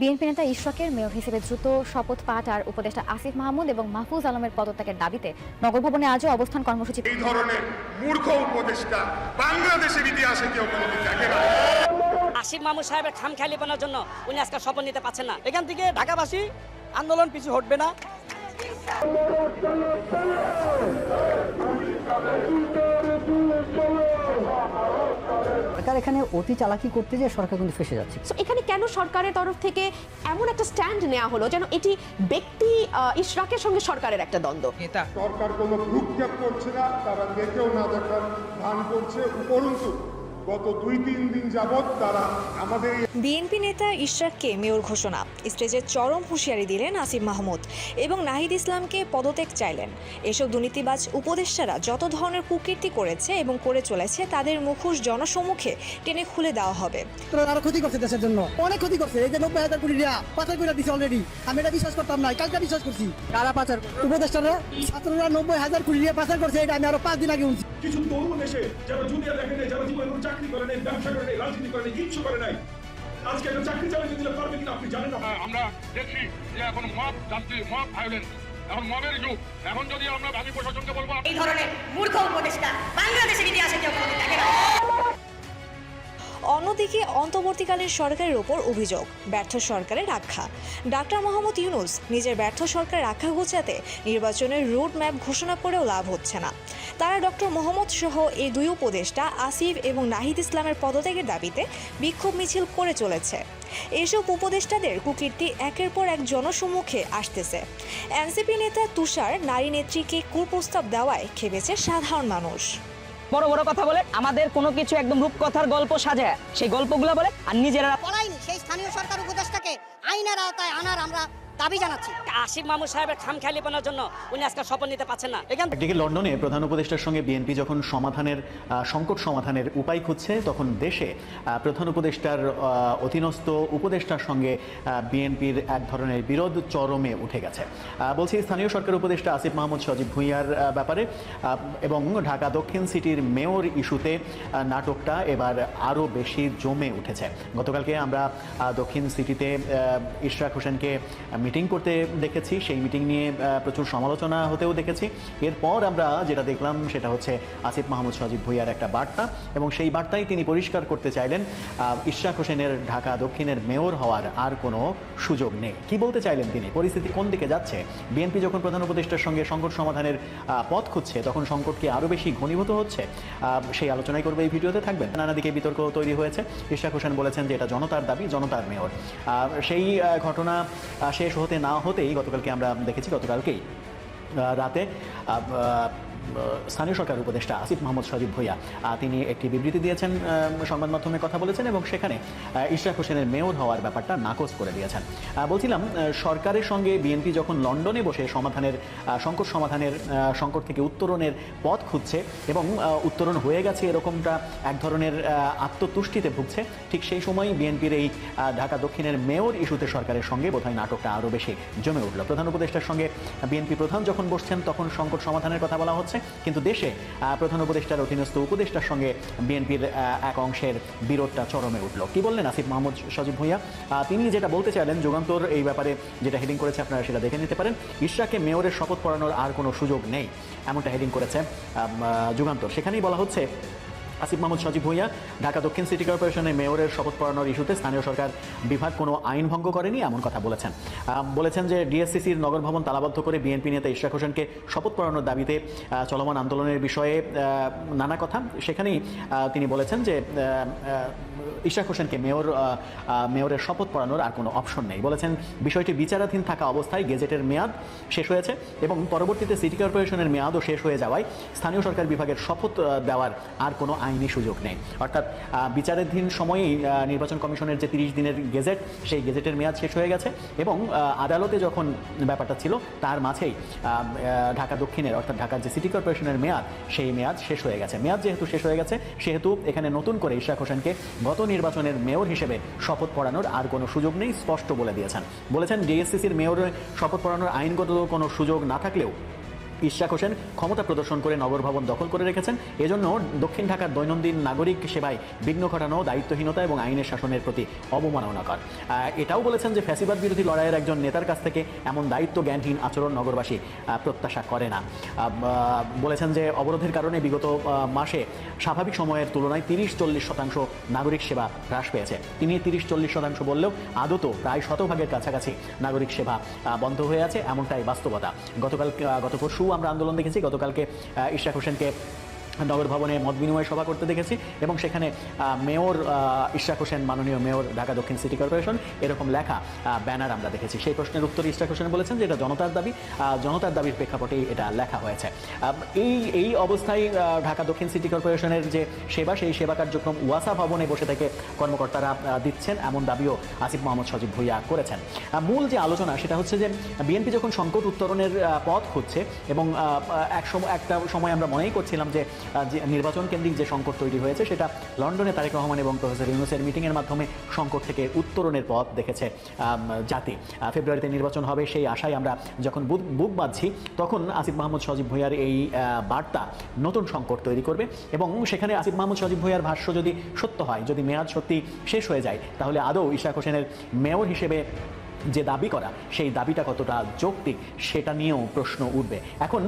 BNP নেতা ইশরাকের mayor হিসেবে দ্রুত শপথ পাঠ আর উপদেষ্টা আসিফ মাহমুদ এবং মাহফুজ আলমের পদত্যাগের দাবিতে নগর ভবনে আজও অবস্থান কর্মসূচি এই ধরনের মূর্খ উপদেষ্টা বাংলাদেশের ইতিহাসে কেউ কোনোদিন দেখে না। আসিফ মাহমুদ সাহেবের খাম খেয়ালিপনার জন্য উনি আজকে শপথ নিতে পারছেন না। এখান থেকে ঢাকাবাসী আন্দোলন পিছু হটবে না। সরকার এখানে অতি চালাকি করতে যে সরকার কিন্তু ফেসে যাচ্ছে। এখানে কেন সরকারের তরফ থেকে এমন একটা স্ট্যান্ড নেওয়া হলো যেন এটি ব্যক্তি ইশরাকের সঙ্গে সরকারের একটা দ্বন্দ্ব? সরকার কোনো ভ্রুক্ষেপ করছে না তারা দেখেও না দেখার ভান করছে উপরন্তু গত দুই তিন দিন যাবৎ তারা আমাদের বিএনপি নেতা ইশরাককে মেয়র ঘোষণা। স্টেজে চরম হুঁশিয়ারি দিলেন আসিফ মাহমুদ এবং নাহিদ ইসলামকে পদত্যাগ চাইলেন। এসব দুর্নীতিবাজ উপদেষ্টারা যত ধরনের কুকীর্তি করেছে এবং করে চলেছে তাদের মুখোশ জনসম্মুখে টেনে খুলে দেওয়া হবে। তোরা আরও ক্ষতি করছে দেশের জন্য। অনেক ক্ষতি করছে। এই যে নব্বই হাজার কোটি টাকা পাচার করে দিছে অলরেডি আমি এটা বিশ্বাস করতাম না। কালকে বিশ্বাস করছি। কারা পাচার উপদেষ্টারা ছাত্ররা নব্বই হাজার কোটি টাকা পাচার করছে। এটা আমি আরও পাঁচ দিন আগে শুনছি কিছু তরুণ এসে যারা জুনিয়র দেখে নেই যারা জীবনে চাকরি করে নেই ব্যবসা করে নেই রাজনীতি করে নেই কিচ্ছু করে নাই। আজকে একটা চাকরি চালিয়ে দিলে পারবে কিনা আপনি জানেন না। হ্যাঁ, আমরা দেখছি যে এখন মব যাত্রী মব ভায়োলেন্স এখন মবের যুগ। এখন যদি আমরা আমি প্রশাসনকে বলব এই ধরনের মূর্খ উপদেষ্টা বাংলাদেশের ইতিহাসে কেউ দেখে না। অন্যদিকে অন্তর্বর্তীকালীন সরকারের ওপর অভিযোগ ব্যর্থ সরকারের আখ্যা। ডাক্তার মোহাম্মদ ইউনুস নিজের ব্যর্থ সরকারের আখ্যা ঘোচাতে নির্বাচনের রুট ম্যাপ ঘোষণা করেও লাভ হচ্ছে না। তারা ডক্টর মোহাম্মদ সহ এই দুই উপদেষ্টা আসিফ এবং নাহিদ ইসলামের পদত্যাগের দাবিতে বিক্ষোভ মিছিল করে চলেছে। এসব উপদেষ্টাদের কুকীর্তি একের পর এক জনসম্মুখে আসতেছে। এনসিপি নেতা তুষার নারী নেত্রীকে কুপ্রস্তাব দেওয়ায় খেপেছে সাধারণ মানুষ। বড় বড় কথা বলে আমাদের কোনো কিছু একদম রূপকথার গল্প সাজায় সেই গল্পগুলো বলে আর নিজেরা পলায়নি সেই স্থানীয় সরকার উপদেষ্টাকে আইনের আওতায় আনার আমরা দাবি জানাচ্ছি। আসিফ মাহমুদ সাহেবের খাম খেয়ালিপনার জন্য উনি আজকে শপথ নিতে পারছেন না। এখান একদিকে লন্ডনে প্রধান উপদেষ্টার সঙ্গে বিএনপি যখন সমাধানের সংকট সমাধানের উপায় খুঁজছে, তখন দেশে প্রধান উপদেষ্টার অধীনস্থ উপদেষ্টার সঙ্গে বিএনপির এক ধরনের বিরোধ চরমে উঠে গেছে। বলছি স্থানীয় সরকার উপদেষ্টা আসিফ মাহমুদ সজীব ভুঁইয়ার ব্যাপারে এবং ঢাকা দক্ষিণ সিটির মেয়র ইস্যুতে নাটকটা এবার আরও বেশি জমে উঠেছে। গতকালকে আমরা দক্ষিণ সিটিতে ইশরাক হোসেনকে মিটিং করতে দেখেছি সেই মিটিং নিয়ে প্রচুর সমালোচনা হতেও দেখেছি। এরপর আমরা যেটা দেখলাম সেটা হচ্ছে আসিফ মাহমুদ সজীব ভুইয়ার একটা বার্তা এবং সেই বার্তায় তিনি পরিষ্কার করতে চাইলেন ইশরাক হোসেনের ঢাকা দক্ষিণের মেয়র হওয়ার আর কোনো সুযোগ নেই। কি বলতে চাইলেন তিনি? পরিস্থিতি কোন দিকে যাচ্ছে? বিএনপি যখন প্রধান উপদেষ্টার সঙ্গে সংকট সমাধানের পথ খুঁজছে তখন সংকট কি আরও বেশি ঘনীভূত হচ্ছে? সেই আলোচনাই করবে এই ভিডিওতে থাকবেন। নানা দিকে বিতর্ক তৈরি হয়েছে। ইশরাক হোসেন বলেছেন যে এটা জনতার দাবি জনতার মেয়র। সেই ঘটনা আহ, শেষ হতে না হতেই গতকালকে আমরা দেখেছি গতকালকেই রাতে স্থানীয় সরকার উপদেষ্টা আসিফ মোহাম্মদ সজীব ভুইয়া তিনি একটি বিবৃতি দিয়েছেন সংবাদ মাধ্যমে কথা বলেছেন এবং সেখানে ইশরাক হোসেনের মেয়র হওয়ার ব্যাপারটা নাকচ করে দিয়েছেন। বলছিলাম সরকারের সঙ্গে বিএনপি যখন লন্ডনে বসে সমাধানের সংকট সমাধানের সংকট থেকে উত্তরণের পথ খুঁজছে এবং উত্তরণ হয়ে গেছে এরকমটা এক ধরনের আত্মতুষ্টিতে ভুগছে, ঠিক সেই সময় বিএনপির এই ঢাকা দক্ষিণের মেয়র ইস্যুতে সরকারের সঙ্গে বোধহয় নাটকটা আরও বেশি জমে উঠল। প্রধান উপদেষ্টার সঙ্গে বিএনপি প্রধান যখন বসছেন, তখন সংকট সমাধানের কথা বলা হচ্ছে। কিন্তু দেশে প্রধান উপদেষ্টার অধীনস্থ উপদেষ্টার সঙ্গে বিএনপির এক অংশের বিরোধটা চরমে উঠল। কি বললেন আসিফ মাহমুদ সজীব ভুইয়া? তিনি যেটা বলতে চাইলেন, যুগান্তর এই ব্যাপারে যেটা হেডিং করেছে, আপনারা সেটা দেখে নিতে পারেন। ইশরাকে মেয়রের শপথ পড়ানোর আর কোনো সুযোগ নেই, এমনটা হেডিং করেছে যুগান্তর। সেখানেই বলা হচ্ছে আসিফ মাহমুদ, সজীব ভুইয়া, ঢাকা দক্ষিণ সিটি কর্পোরেশনের মেয়রের শপথ পড়ানোর ইস্যুতে স্থানীয় সরকার বিভাগ কোনো আইন ভঙ্গ করেনি, এমন কথা বলেছেন। বলেছেন যে ডিএসসিসির নগর ভবন তালাবদ্ধ করে বিএনপি নেতা ইশরাক হোসেনকে শপথ পড়ানোর দাবিতে চলমান আন্দোলনের বিষয়ে নানা কথা। সেখানেই তিনি বলেছেন যে ইশরাক হোসেনকে মেয়র মেয়রের শপথ পড়ানোর আর কোনো অপশন নেই। বলেছেন, বিষয়টি বিচারাধীন থাকা অবস্থায় গেজেটের মেয়াদ শেষ হয়েছে এবং পরবর্তীতে সিটি কর্পোরেশনের মেয়াদও শেষ হয়ে যাওয়ায় স্থানীয় সরকার বিভাগের শপথ দেওয়ার আর কোনো আইনি সুযোগ নেই অর্থাৎ বিচারাধীন সময়েই নির্বাচন কমিশনের যে তিরিশ দিনের গেজেট, সেই গেজেটের মেয়াদ শেষ হয়ে গেছে এবং আদালতে যখন ব্যাপারটা ছিল, তার মাঝেই ঢাকা দক্ষিণের অর্থাৎ ঢাকার যে সিটি কর্পোরেশনের মেয়াদ, সেই মেয়াদ শেষ হয়ে গেছে। মেয়াদ যেহেতু শেষ হয়ে গেছে, সেহেতু এখানে নতুন করে ইশরাক হোসেনকে গত নির্বাচনের মেয়র হিসেবে শপথ পড়ানোর আর কোনো সুযোগ নেই, স্পষ্ট বলে দিয়েছেন। বলেছেন ডিএসসিসির মেয়র শপথ পড়ানোর আইনগত কোনো সুযোগ না থাকলেও ইশরাক হোসেন ক্ষমতা প্রদর্শন করে নগর ভবন দখল করে রেখেছেন। এজন্য দক্ষিণ ঢাকার দৈনন্দিন নাগরিক সেবায় বিঘ্ন ঘটানো, দায়িত্বহীনতা এবং আইনের শাসনের প্রতি অবমাননাকর। এটাও বলেছেন যে ফ্যাসিবাদ বিরোধী লড়াইয়ের একজন নেতার কাছ থেকে এমন দায়িত্ব জ্ঞানহীন আচরণ নগরবাসী প্রত্যাশা করে না। বলেছেন যে অবরোধের কারণে বিগত মাসে স্বাভাবিক সময়ের তুলনায় তিরিশ চল্লিশ শতাংশ নাগরিক সেবা হ্রাস পেয়েছে। তিনি তিরিশ চল্লিশ শতাংশ বললেও আদত প্রায় শতভাগের কাছাকাছি নাগরিক সেবা বন্ধ হয়ে আছে এমনটাই বাস্তবতা। গতকাল গত পরশু আমরা আন্দোলন দেখেছি। গতকালকে ইশরাক হোসেনকে নগর ভবনে মত বিনিময় সভা করতে দেখেছি এবং সেখানে মেয়র ইশরাক হোসেন, মাননীয় মেয়র, ঢাকা দক্ষিণ সিটি কর্পোরেশন, এরকম লেখা ব্যানার আমরা দেখেছি। সেই প্রশ্নের উত্তরে ইশরাক হোসেন বলেছেন যে এটা জনতার দাবি জনতার দাবির প্রেক্ষাপটেই এটা লেখা হয়েছে। এই এই অবস্থায় ঢাকা দক্ষিণ সিটি কর্পোরেশনের যে সেবা, সেই সেবা কার্যক্রম ওয়াসা ভবনে বসে থেকে কর্মকর্তারা দিচ্ছেন, এমন দাবিও আসিফ মোহাম্মদ সজীব ভুইয়া করেছেন। মূল যে আলোচনা, সেটা হচ্ছে যে, বিএনপি যখন সংকট উত্তরণের পথ খুঁজছে এবং এক সময় একটা সময় আমরা মনেই করছিলাম যে যে নির্বাচন কেন্দ্রিক যে সংকট তৈরি হয়েছে, সেটা লন্ডনে তারেক রহমান এবং প্রফেসর ইউনুসের মিটিংয়ের মাধ্যমে সংকট থেকে উত্তরণের পথ দেখেছে জাতি। ফেব্রুয়ারিতে নির্বাচন হবে সেই আশায় আমরা যখন বুক বাঁধছি, তখন আসিফ মাহমুদ, সজীব ভুইয়ার এই বার্তা নতুন সংকট তৈরি করবে এবং সেখানে আসিফ মাহমুদ, সজীব ভুইয়ার ভাষ্য যদি সত্য হয়, যদি মেয়াদ সত্যি শেষ হয়ে যায়, তাহলে আদৌ ইশাক হোসেনের মেয়র হিসেবে যে দাবি করা, সেই দাবিটা কতটা যৌক্তিক, সেটা নিয়েও প্রশ্ন উঠবে। এখন